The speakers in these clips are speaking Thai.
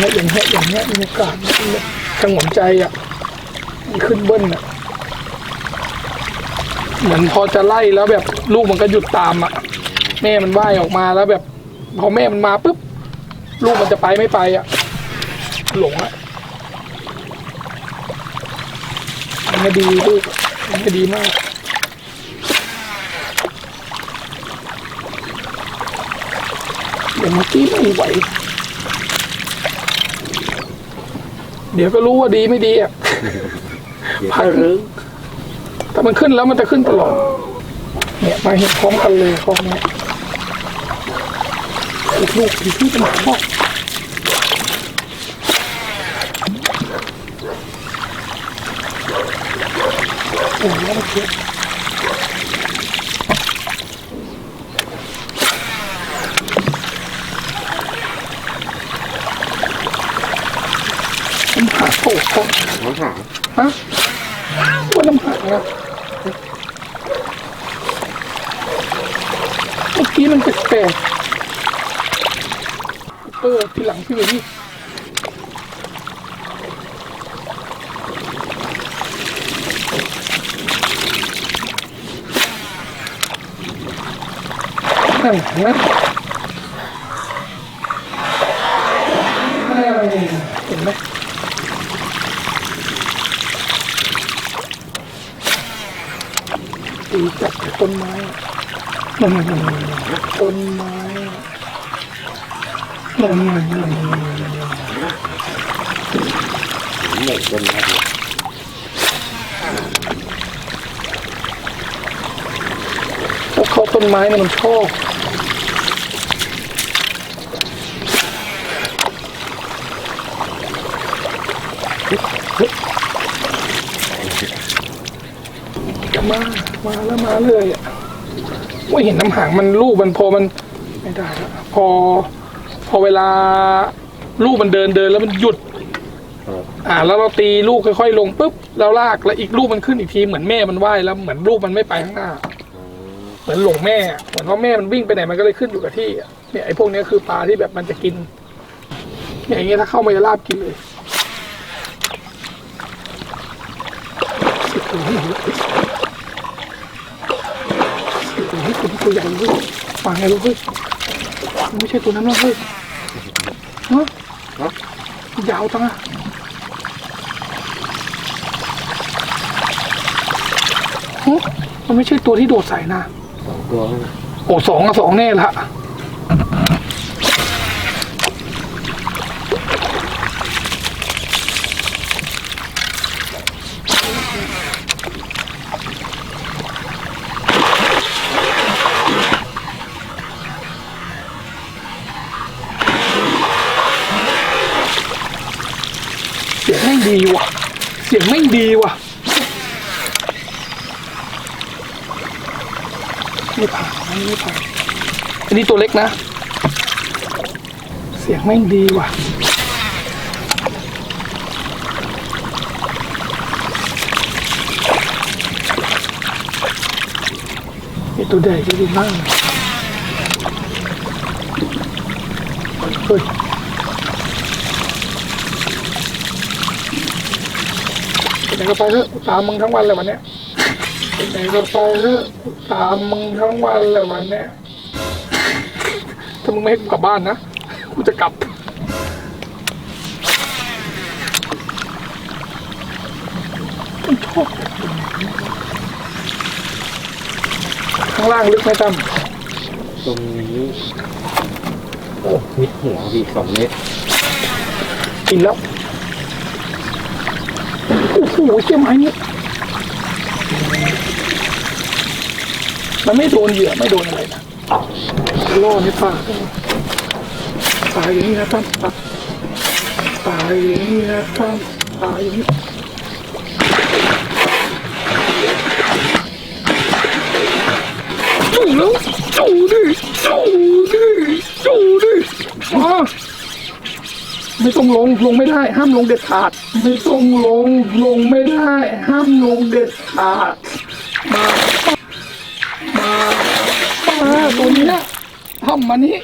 นี้ยบรรยากาศมันเนี่ยสงวนใจอะมันขึ้นเบิ้ลอะเหมือนพอจะไล่แล้วแบบลูกมันก็หยุดตามอะ แม่มันว่ายออกมาแล้วแบบ พอแม่มันมาปุ๊บลูกมันจะไปไม่ไปอะ หลงอะมันไม่ดีลูกมันไม่ดีมากเดี๋ยวเมื่อกี้ไม่ไหว เดี๋ยวก็รู้ว่าดีไม่ดีอะเดี๋ยวก็รู้แต่มันขึ้นแล้วมันจะขึ้นตลอด เนี่ยมาเห็นพร้อมกันเลยคลองเนี้ยอีกลูกอีกที่เป็นชอบโอ้ยแล้วมันเยอะน้ำหา โอ้โหน้องฮะว่าน้ำหานะเมื่อกี้มันแปลกเออทีหลังพี่เวนี่นั่นเห็นไหมเห็นไหม ต้นไม้ต้นไม้นั่นต้นไม้ต้นไม้ต้นไม้พวกเขาต้นไม้มันชอบ มา มาแล้วมาเลยอะว่าเห็นน้ำหางมันลูกมันพอมันไม่ได้แล้วพอ พอเวลาลูกมันเดินเดินแล้วมันหยุด ครับอ่า แล้วเราตีลูกค่อยๆลงปุ๊บแล้วลากแล้วอีกลูกมันขึ้นอีกทีเหมือนแม่มันว่ายแล้วเหมือนลูกมันไม่ไปข้างหน้าเหมือนหลงแม่อะเหมือนว่าแม่มันวิ่งไปไหนมันก็เลยขึ้นอยู่กับที่อะเนี่ยไอ้พวกเนี้ยคือปลาที่แบบมันจะกินเนี่ยอย่างเงี้ยถ้าเข้ามาจะลาบกินเลย ตัวให้ตัวนี้ตัวใหญ่เว้ยปลาไงลูกเฮ้ยมันไม่ใช่ตัวนั้นหรอกเฮ้ยฮะฮะ ยาวจังอะฮะมันไม่ใช่ตัวที่โดดใส่นะ สองตัวนั่นน่ะโอ้สองกับสองแน่ละ ยงไม่ดีว่ะไม่ผ่านไม่ผ่านอันนี้ตัวเล็กนะ เสียงแม่ดีว่ะนี่ตัวใหญ่จะดีมากเฮ้ย ไหนก็ไปเถอะตามมึงทั้งวันเลยวันเนี้ยไปไหนก็ไปเถอะตามมึงทั้งวันเลยวันเนี้ยถ้ามึงไม่ให้กูกลับบ้านนะกูจะกลับมันชอบข้างล่างลึกไหมตั้มตรงนี้โอ้มิดหัวพี่สองเมตรกินแล้ว โอ้โหเชี่ยไม้นี่มันไม่โดนเหยื่อไม่โดนอะไรนะล่อในปาตายอย่างนี้นะท่านตายตายอย่างนี้นะท่านตายอย่างนี้จู่แล้วจู่ดิจู่ดิจู่ดิมาไม่ ต้องลงลงไม่ได้ ห้ามลงเด็ดขาด ไม่ต้องลงลงไม่ได้ ห้ามลงเด็ดขาด มามามาตัวเนี้ยทำมานี้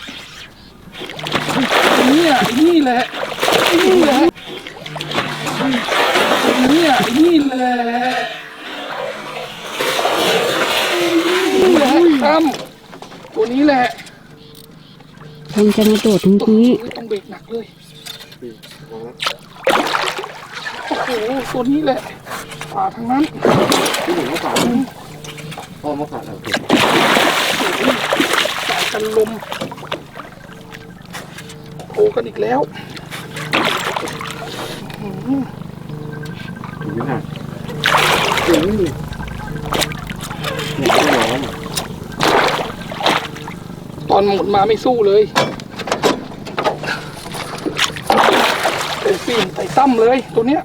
ตัวเนี้ยนี่แหละนี่แหละเนี่ยนี่แหละนี่แหละตั้มตัวนี้แหละมันจะมาโดดเมื่อกี้ ต้องเบรกหนักเลย โอ้โหตัวนี้แหละฝ่าทางนั้นที่หนึ่งมะขามพ่อมะขามเอาเก็บสายกันลมโผกันอีกแล้วถึงไม่หักถึงเนี่ยไม่ร้อนตอนหมดมาไม่สู้เลย ปีนใส่ตั้มเลยตัวเนี้ย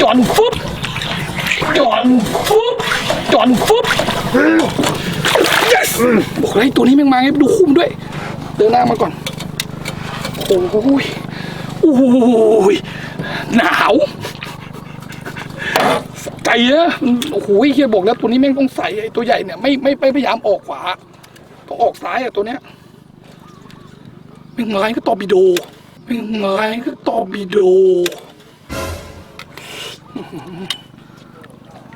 จอนฟุบจอนฟุบจอนฟุบ yes บอกเลยตัวนี้แม่งมาไงดูคุ้มด้วย เดินหน้ามาก่อน โอ้ยโอ้ยหนาว สะใจอะโอ้โหเฮียบอกแล้วตัวนี้แม่งต้องใส่ไอ้ตัวใหญ่เนี่ยไม่ไม่ไม่พยายามออกขวา ต้องออกซ้ายอะตัวเนี้ยแม่งไม้ก็ตอร์ปิโดแม่งไม้ก็ตอร์ปิโด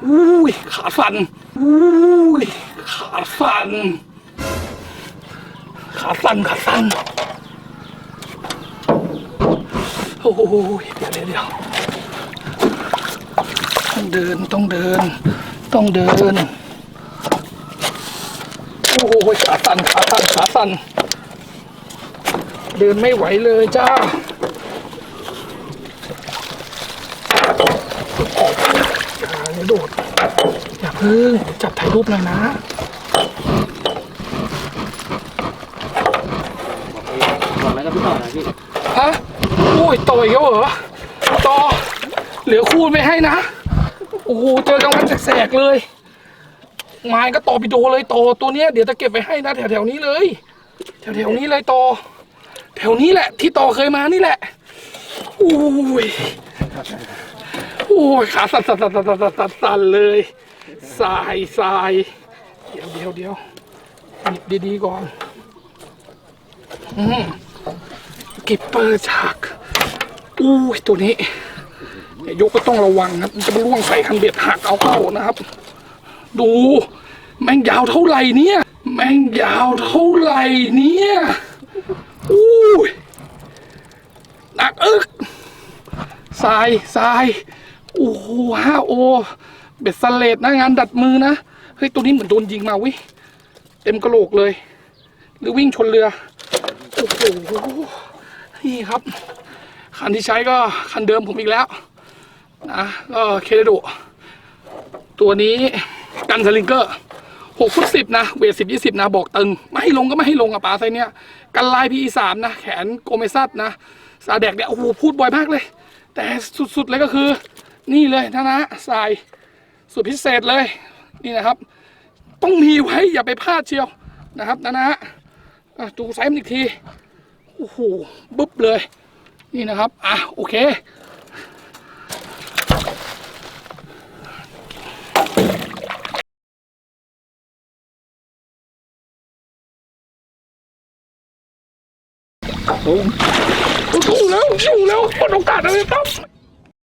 อุ้ยขาสั่นอุ้ยขาสั่นขาสั่นขาสั่นโอ้ยเดี๋ยวเดี๋ยว เดี๋ยวต้องเดินต้องเดิน ต้องเดิน โอ้ยขาสั่นขาสั่นขาสั่นเดินไม่ไหวเลยจ้าอย่าโดดอย่าเพิ่งจับถ่ายรูปหน่อยนะก่อนแล้วก็พี่ต่อนะพี่ฮะโอ้ยต่อยเขาเหรอต่อเหลือคูณไม่ให้นะ โอ้โหเจอกลางวันแสกๆเลยไม้ก็ต่อปิโดเลยต่อตัวเนี้ยเดี๋ยวจะเก็บไปให้นะแถวๆนี้เลย แถวๆนี้เลยต่อแถวนี้แหละที่ต่อเคยมานี่แหละโอ้ยโอ้ยขาสั่นสั่นสั่นสั่นสั่นสั่นสั่นเลยสายสายเดี๋ยวเดี๋ยวเดี๋ยวหยิบดีๆก่อนอืมกิปเปอร์ฉากอู้ยตัวนี้ ยยกก็ต้องระวังครับมันจะมาล่วงใส่คันเบ็ดหักเอาเข้านะครับ ดู แม่งยาวเท่าไหร่เนี่ย แม่งยาวเท่าไหร่เนี่ยอู้ยหนักอึกทรายทรายโอ้โหห้าโอ เบ็ดสเลดนะงานดัดมือนะ เฮ้ย ตัวนี้เหมือนโดนยิงมาวิเต็มกระโหลกเลย หรือวิ่งชนเรือ โอ้โห นี่ครับ คันที่ใช้ก็คันเดิมผมอีกแล้ว นะก็เคเดโดตัวนี้กันสลิงเกอร์หกฟุตสิบนะ เวทสิบยี่สิบนะ บอกตึง ไม่ให้ลงก็ไม่ให้ลงอะป๋าไซเนี้ย กันลายพีสามนะ แขนโกเมซัสนะซาแดกเนี่ย โอ้โห พูดบ่อยมากเลย แต่สุดๆเลยก็คือ นี่เลยนะนะสายสุดพิเศษเลย นี่นะครับ ต้องมีไว้ อย่าไปพลาดเชียวนะครับนะนะอะดูไซส์มันอีกที โอ้โห บึ๊บเลย นี่นะครับ อะ โอเค ตุ้มสู้แล้วสู้แ